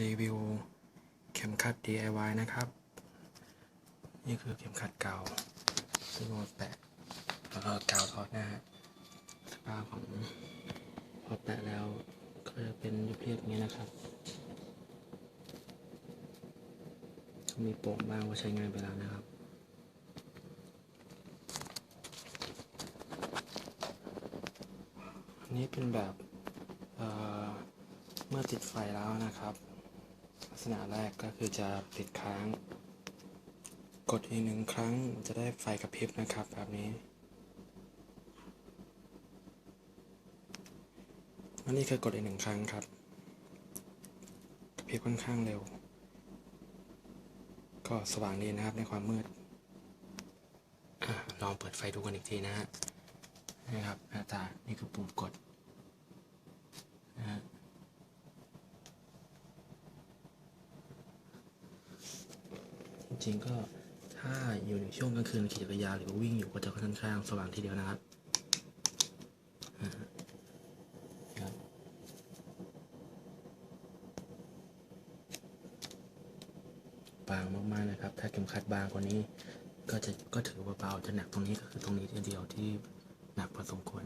รีวิวเข็มขัด DIY นะครับ นี่คือเข็มขัดเก่าซึ่งเอามาแปะแล้วก็กาวทอดหน้าสภาพของพอแปะแล้วก็จะเป็นรูปเรียบอย่างนี้นะครับมีโป่งบ้างว่าใช้งานไปแล้วนะครับอันนี้เป็นแบบเเมื่อติดไฟแล้วนะครับ กษณะแรกก็คือจะติดค้าง กดอีกหนึ่งครั้งจะได้ไฟกระพริบนะครับแบบนี้อันนี้คือกดอีกหนึ่งครั้งครับกระพริบค่อนข้างเร็ว ก็สว่างดีนะครับในความมืดอลองเปิดไฟดูกันอีกทีนะฮะนะครับหน้าตานี่คือปุ่มกดนะฮะ จริงก็ถ้าอยู่ในช่วงกลางคืนขี่จักรยานหรือว่าวิ่งอยู่ก็จะค่อนข้างสว่างทีเดียวนะครับบางมากๆนะครับ ถ้าเข็มขัดบางกว่านี้ก็จะก็ถือว่าเบาจะหนักตรงนี้ก็คือตรงนี้ทีเดียวที่หนักพอสมควร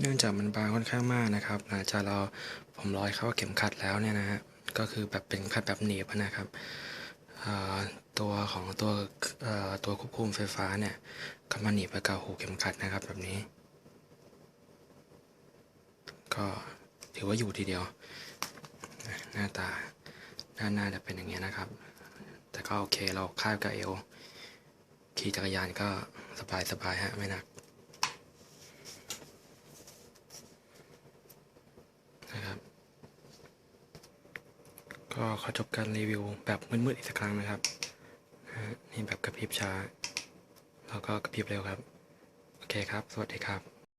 เนื่องจากมันบางค่อนข้างมากนะครับหลังจากเราผมร้อยเข้าเข็มขัดแล้วเนี่ยนะฮะก็คือแบบเป็นขัดแบบหนีบนะครับ ของตัวตัวควบคุมไฟฟ้าเนี่ยก็มาหนีบไปกับหูเข็มขัดนะครับแบบนี้ ก็ถือว่าอยู่ทีเดียว หน้าตาด้านหน้าจะเป็นอย่างเงี้ยนะครับ แต่ก็โอเคเราคาดกับเอวขี่จักรยานก็สบายสบายฮะไม่หนักนะครับ ก็ขอจบการรีวิวแบบมืดๆอีกสักครั้งนะครับ นี่แบบกระพริบช้า แล้วก็กระพริบเร็วครับ โอเคครับ สวัสดีครับ